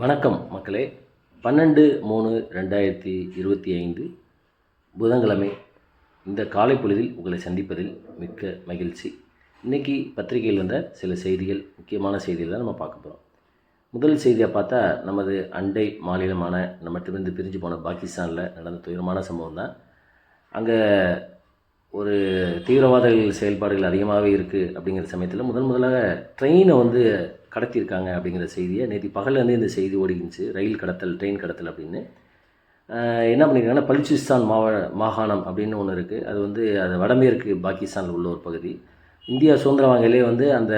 வணக்கம் மக்களே. பன்னெண்டு மூணு ரெண்டாயிரத்தி இருபத்தி ஐந்து புதன்கிழமை இந்த காலை பொழுதில் உங்களை சந்திப்பதில் மிக்க மகிழ்ச்சி. இன்றைக்கி பத்திரிகையில் வந்த சில செய்திகள் முக்கியமான செய்திகள் தான் நம்ம பார்க்க போகிறோம் முதல் செய்தியை பார்த்தா நமது அண்டை மாநிலமான நம்மகிட்டருந்து பிரிஞ்சு போன பாகிஸ்தானில் நடந்த துயரமான சம்பவம் தான். அங்கே ஒரு தீவிரவாத செயல்பாடுகள் அதிகமாகவே இருக்குது அப்படிங்கிற சமயத்தில் முதன் முதலாக ட்ரெயினை வந்து கடத்தியிருக்காங்க அப்படிங்கிற செய்தியை நேற்று பகல்லேருந்து இந்த செய்தி ஓடிக்கிச்சு. ரயில் கடத்தல் ட்ரெயின் கடத்தல் அப்படின்னு. என்ன பண்ணியிருக்காங்கன்னா பலுச்சிஸ்தான் மாவ மாகாணம் அப்படின்னு ஒன்று இருக்குது அது வந்து அது வடமேற்கு பாகிஸ்தானில் உள்ள ஒரு பகுதி. இந்தியா சுதந்திரம் வாங்கலே வந்து அந்த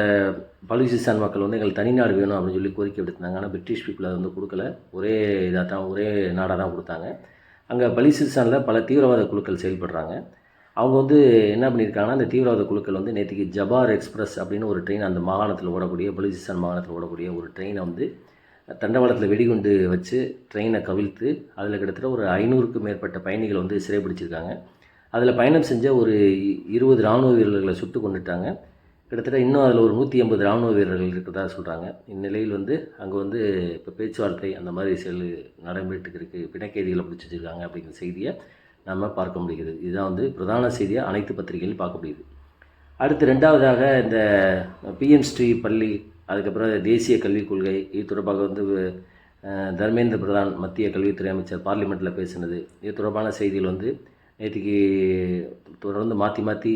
பலுச்சிஸ்தான் மக்கள் வந்து எங்களுக்கு தனிநாடு வேணும் அப்படின்னு சொல்லி கோரிக்கை விடுத்தாங்க ஆனால் பிரிட்டிஷ் பீப்புள் அதை வந்து கொடுக்கல. ஒரே இதாக தான் ஒரே நாடாக தான் கொடுத்தாங்க. அங்கே பலுச்சிஸ்தானில் பல தீவிரவாத குழுக்கள் செயல்படுறாங்க. அவங்க வந்து என்ன பண்ணியிருக்காங்கன்னா அந்த தீவிரவாத குழுக்கள் வந்து நேற்றுக்கு ஜபார் எக்ஸ்பிரஸ் அப்படின்னு ஒரு ட்ரெயின் அந்த மாகாணத்தில் ஓடக்கூடிய பலுச்சிஸ்தான் மாகாணத்தில் ஓடக்கூடிய ஒரு ட்ரெயினை வந்து தண்டவாளத்தில் வெடிகுண்டு வச்சு ட்ரெயினை கவிழ்த்து அதில் கிட்டத்தட்ட ஒரு ஐநூறுக்கும் மேற்பட்ட பயணிகள் வந்து சிறைப்பிடிச்சிருக்காங்க அதில் பயணம் செஞ்ச ஒரு இருபது இராணுவ வீரர்களை சுட்டு கொண்டுட்டாங்க கிட்டத்தட்ட இன்னும் அதில் ஒரு நூற்றி ஐம்பது இராணுவ வீரர்கள் இருக்கிறதா சொல்கிறாங்க இந்நிலையில் வந்து அங்கே வந்து இப்போ பேச்சுவார்த்தை அந்த மாதிரி செல் நடைபெற்றுக்கு இருக்குது பிணைக்கைதிகளை பிடிச்சி வச்சிருக்காங்க அப்படிங்கிற செய்தியை நம்ம பார்க்க முடிகிறது. இதுதான் வந்து பிரதான செய்தியாக அனைத்து பத்திரிகையிலும் பார்க்க முடியுது. அடுத்து ரெண்டாவதாக இந்த பிஎம் ஸ்ரீ பள்ளி அதுக்கப்புறம் தேசிய கல்விக் கொள்கை இது தொடர்பாக வந்து தர்மேந்திர பிரதான் மத்திய கல்வித்துறை அமைச்சர் பார்லிமெண்ட்டில் பேசினது. இது தொடர்பான செய்திகள் வந்து நேற்றுக்கு தொடர்ந்து மாற்றி மாற்றி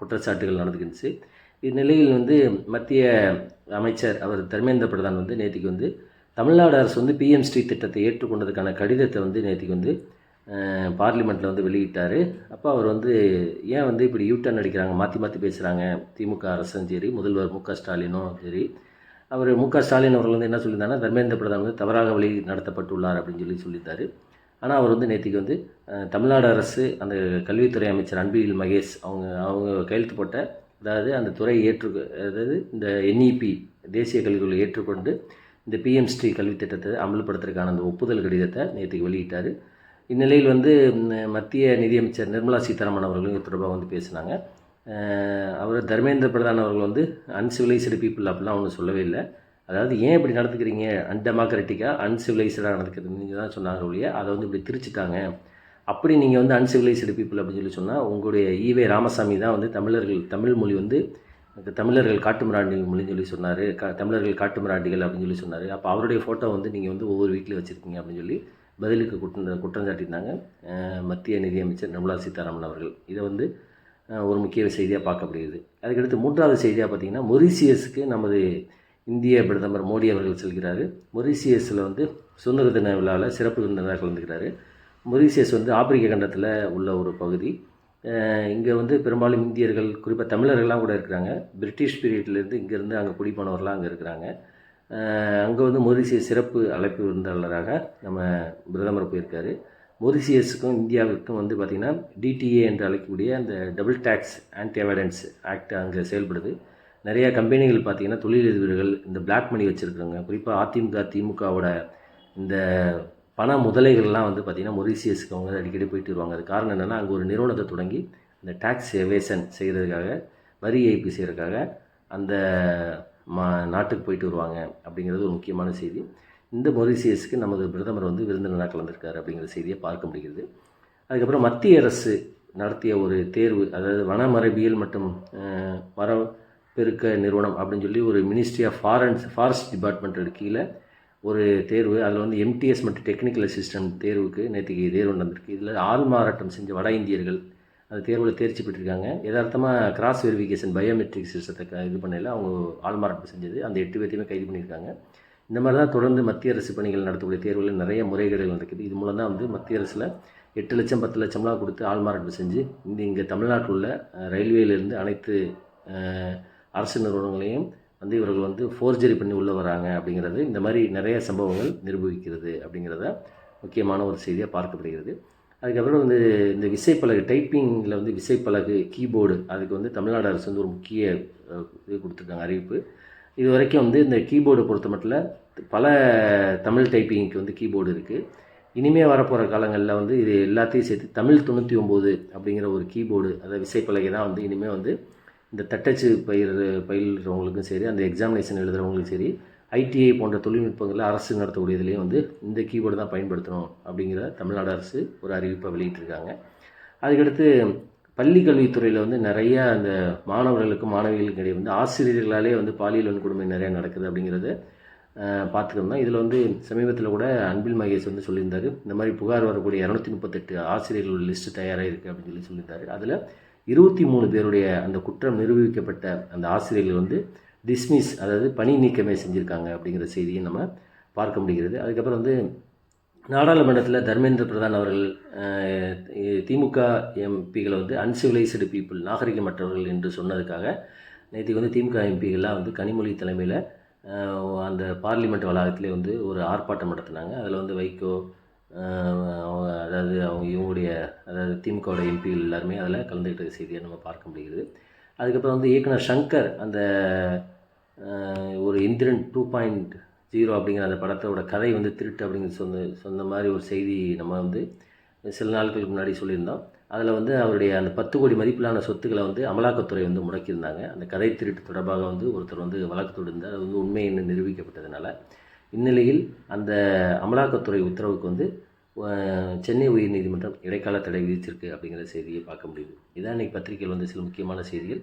குற்றச்சாட்டுகள் நடந்துக்கிடுச்சு இந்நிலையில் வந்து மத்திய அமைச்சர் அவர் தர்மேந்திர பிரதான் வந்து நேற்றுக்கு வந்து தமிழ்நாடு அரசு வந்து பிஎம்ஸ்ரீ திட்டத்தை ஏற்றுக்கொண்டதுக்கான கடிதத்தை வந்து நேற்றுக்கு வந்து பார்லிமெண்ட்டில் வந்து வெளியிட்டார். அப்போ அவர் வந்து ஏன் வந்து இப்படி யூட்டர்ன் அடிக்கிறாங்க? மாற்றி மாற்றி பேசுகிறாங்க திமுக அரசும் சரி முதல்வர் மு க ஸ்டாலினும் சரி. அவர் மு க ஸ்டாலின் அவர்கள் வந்து என்ன சொல்லியிருந்தாங்கன்னா தர்மேந்திர பிரதான் வந்து தவறாக வழி நடத்தப்பட்டுள்ளார் அப்படின்னு சொல்லி சொல்லியிருந்தார். ஆனால் அவர் வந்து நேற்றுக்கு வந்து தமிழ்நாடு அரசு அந்த கல்வித்துறை அமைச்சர் அன்பில் மகேஷ் அவங்க அவங்க கையெழுத்து போட்ட அதாவது அந்த துறை ஏற்று அதாவது இந்த என்இபி தேசிய கல்விகளை ஏற்றுக்கொண்டு இந்த பிஎம்ஸ்டி கல்வி திட்டத்தை அமல்படுத்துறதுக்கான அந்த ஒப்புதல் கடிதத்தை நேற்றுக்கு வெளியிட்டார். இந்நிலையில் வந்து மத்திய நிதியமைச்சர் நிர்மலா சீதாராமன் அவர்களும் இது தொடர்பாக வந்து பேசினாங்க. அவர் தர்மேந்திர பிரதான் அவர்கள் வந்து அன்சிவிலைஸ்டு பீப்புள் அப்படிலாம் ஒன்றும் சொல்லவே இல்லை. அதாவது ஏன் இப்படி நடந்துக்கிறீங்க? அன்டெமோக்ராட்டிக்காக அன்சிவிலைஸ்டாக நடந்துக்கிறது. நீங்கள் தான் சொன்னாங்க ஒழிய அதை வந்து இப்படி திரிச்சிட்டாங்க. அப்படி நீங்கள் வந்து அன்சிவிலைஸ்டு பீப்புள் அப்படின்னு சொல்லி சொன்னால் உங்களுடைய ஈவே ராமசாமி தான் வந்து தமிழர்கள் தமிழ் மொழி வந்து தமிழர்கள் காட்டுமிராண்டிகள் மொழின்னு சொல்லி சொன்னார். க தமிழர்கள் காட்டுமிராண்டிகள் அப்படின்னு சொல்லி சொன்னார். அப்போ அவருடைய ஃபோட்டோ வந்து நீங்கள் வந்து ஒவ்வொரு வீட்லேயும் வச்சுருக்கீங்க அப்படின்னு சொல்லி பதிலுக்கு குற்றம் குற்றம் சாட்டியிருந்தாங்க. மத்திய நிதியமைச்சர் நிர்மலா சீதாராமன் அவர்கள். இதை வந்து ஒரு முக்கிய செய்தியாக பார்க்கப்படுகிறது. அதுக்கடுத்து மூன்றாவது செய்தியாக பார்த்தீங்கன்னா மொரிசியஸுக்கு நமது இந்திய பிரதமர் மோடி அவர்கள் செல்கிறார். மொரிசியஸில் வந்து சுதந்திர தின விழாவில் சிறப்பு விருந்தினராக கலந்துக்கிறாரு. மொரிசியஸ் வந்து ஆப்பிரிக்க கண்டத்தில் உள்ள ஒரு பகுதி. இங்கே வந்து பெரும்பாலும் இந்தியர்கள் குறிப்பாக தமிழர்கள்லாம் கூட இருக்கிறாங்க. பிரிட்டிஷ் பீரியட்லேருந்து இங்கேருந்து அங்கே குடிப்போனவர்கள்லாம் அங்கே இருக்கிறாங்க. அங்கே வந்து மொரிசியஸ் சிறப்பு அழைப்பு விருந்தாளராக நம்ம பிரதமர் போயிருக்காரு. மொரிசியஸுக்கும் இந்தியாவுக்கும் வந்து பார்த்திங்கன்னா டிடிஏ என்று அழைக்கக்கூடிய அந்த double tax anti avoidance act அங்கே செயல்படுது. நிறையா கம்பெனிகள் பார்த்திங்கன்னா தொழிலதிபர்கள் இந்த பிளாக் மணி வச்சுருக்காங்க குறிப்பாக அதிமுக திமுகவோட இந்த பண முதலைகள்லாம் வந்து பார்த்திங்கன்னா மொரிசியஸுக்கு அவங்க அடிக்கடி போயிட்டு வருவாங்க. அது காரணம் என்னென்னா அங்கே ஒரு நிறுவனத்தை தொடங்கி இந்த டேக்ஸ் எவேஷன் செய்கிறதுக்காக வரி ஏய்ப்பு செய்கிறதுக்காக அந்த மா நாட்டுக்கு போயிட்டு வருவாங்க அப்படிங்கிறது ஒரு முக்கியமான செய்தி. இந்த மொரிசியஸுக்கு நமது பிரதமர் வந்து விருந்தினராக கலந்திருக்காரு அப்படிங்கிற செய்தியை பார்க்க முடிகிறது. அதுக்கப்புறம் மத்திய அரசு நடத்திய ஒரு தேர்வு அதாவது வனமரபியல் மற்றும் வர மர பெருக்க நிறுவனம் அப்படின்னு சொல்லி ஒரு மினிஸ்ட்ரி ஆஃப் ஃபாரன்ஸ் ஃபாரஸ்ட் டிபார்ட்மெண்ட் கீழே ஒரு தேர்வு. அதில் வந்து எம்டிஎஸ் மற்றும் டெக்னிக்கல் அசிஸ்டன்ட் தேர்வுக்கு நேற்றுக்கு தேர்வு நடந்திருக்கு. இதில் ஆள் மாறாட்டம் செஞ்ச வட இந்தியர்கள் அந்த தேர்வில் தேர்ச்சி பெற்றிருக்காங்க. யதார்த்தமாக கிராஸ் வெரிஃபிகேஷன் பயோமெட்ரிக் சிஸ்டத்தை க- இது பண்ணல அவங்க ஆள் செஞ்சது. அந்த எட்டு பேர்த்தையுமே கைது பண்ணியிருக்காங்க. இந்த மாதிரி தான் தொடர்ந்து மத்திய அரசு பணிகள் நடத்தக்கூடிய தேர்வுகளில் நிறைய முறைகேடுகள் நடக்குது. இது மூலம் தான் வந்து மத்திய அரசில் எட்டு லட்சம் பத்து லட்சம்லாம் கொடுத்து ஆள்மாறாட்டம் செஞ்சு இந்த இங்கே தமிழ்நாட்டில் உள்ள அஹ், அனைத்து அரசு நிறுவனங்களையும் வந்து இவர்கள் வந்து ஃபோர்ஜரி பண்ணி உள்ளே வராங்க அப்படிங்கிறது. இந்த மாதிரி நிறைய சம்பவங்கள் நிரூபிக்கிறது அப்படிங்கிறத முக்கியமான ஒரு செய்தியாக பார்க்கப்படுகிறது. அதுக்கப்புறம் வந்து இந்த விசைப்பலகை டைப்பிங்கில் வந்து விசைப்பலகு கீபோர்டு அதுக்கு வந்து தமிழ்நாடு அரசு வந்து ஒரு முக்கிய இது கொடுத்துருக்காங்க அறிவிப்பு. இது வரைக்கும் வந்து இந்த கீபோர்டு பொறுத்த மட்டும் பல தமிழ் டைப்பிங்க்கு வந்து கீபோர்டு இருக்குது இனிமேல் வரப்போகிற காலங்களில் வந்து இது எல்லாத்தையும் சேர்த்து தமிழ் தொண்ணூற்றி ஒம்பது அப்படிங்கிற ஒரு கீபோர்டு அதாவது விசைப்பலகை தான் வந்து இனிமேல் வந்து இந்த தட்டச்சு பயிர் பயில்றவங்களுக்கும் சரி அந்த எக்ஸாமினேஷன் எழுதுகிறவங்களுக்கும் சரி ஐடிஐ போன்ற தொழில்நுட்பங்களில் அரசு நடத்தக்கூடியதுலேயும் வந்து இந்த கீபோர்டு தான் பயன்படுத்தணும் அப்படிங்கிற தமிழ்நாடு அரசு ஒரு அறிவிப்பை வெளியிட்டிருக்காங்க. அதுக்கடுத்து பள்ளி கல்வித்துறையில் வந்து நிறைய அந்த மாணவர்களுக்கும் மாணவிகளுக்கும் இடையே வந்து ஆசிரியர்களாலே வந்து பாலியல் வன்கொடுமை நிறையா நடக்குது அப்படிங்கிறத பார்த்துக்கணும். இதில் வந்து சமீபத்தில் கூட அன்பில் மகேஷ் வந்து சொல்லியிருந்தார். இந்த மாதிரி புகார் வரக்கூடிய இரநூத்தி முப்பத்தெட்டு ஆசிரியர்கள் லிஸ்ட்டு தயாராக இருக்குது அப்படின்னு சொல்லி சொல்லியிருந்தார். அதில் இருபத்தி மூணு பேருடைய அந்த குற்றம் நிரூபிக்கப்பட்ட அந்த ஆசிரியர்கள் வந்து டிஸ்மிஸ் அதாவது பணி நீக்கமே செஞ்சுருக்காங்க அப்படிங்கிற செய்தியை நம்ம பார்க்க முடிகிறது. அதுக்கப்புறம் வந்து நாடாளுமன்றத்தில் தர்மேந்திர பிரதான் அவர்கள் திமுக எம்பிகளை வந்து அன்சிவிலைஸ்டு பீப்புள் நாகரிகமற்றவர்கள் என்று சொன்னதுக்காக நேற்று வந்து திமுக எம்பிகள்லாம் வந்து கனிமொழி தலைமையில் அந்த பார்லிமெண்ட் வளாகத்திலே வந்து ஒரு ஆர்ப்பாட்டம் நடத்தினாங்க. அதில் வந்து வைகோ அவங்க அதாவது அவங்க இவங்களுடைய அதாவது திமுகவோட எம்பிகள் எல்லாருமே அதில் கலந்துக்கிட்ட செய்தியை நம்ம பார்க்க முடிகிறது. அதுக்கப்புறம் வந்து இயக்குனர் சங்கர் அந்த ஒரு இந்திரன் டூ பாயிண்ட் ஜீரோ அப்படிங்கிற அந்த படத்தோட கதை வந்து திருட்டு அப்படிங்கிற சொன்ன சொன்ன மாதிரி ஒரு செய்தி நம்ம வந்து சில நாட்களுக்கு முன்னாடி சொல்லியிருந்தோம். அதில் வந்து அவருடைய அந்த பத்து கோடி மதிப்பிலான சொத்துக்களை வந்து அமலாக்கத்துறை வந்து முடக்கியிருந்தாங்க. அந்த கதை திருட்டு தொடர்பாக வந்து ஒருத்தர் வந்து வழக்கு தொடுந்தார். அது வந்து உண்மை என்று நிரூபிக்கப்பட்டதுனால. இந்நிலையில் அந்த அமலாக்கத்துறை உத்தரவுக்கு வந்து சென்னை உயர்நீதிமன்றம் இடைக்கால தடை விதிச்சிருக்கு அப்படிங்கிற செய்தியை பார்க்க முடியுது. இதான் இன்றைக்கி பத்திரிகையில் வந்து சில முக்கியமான செய்திகள்.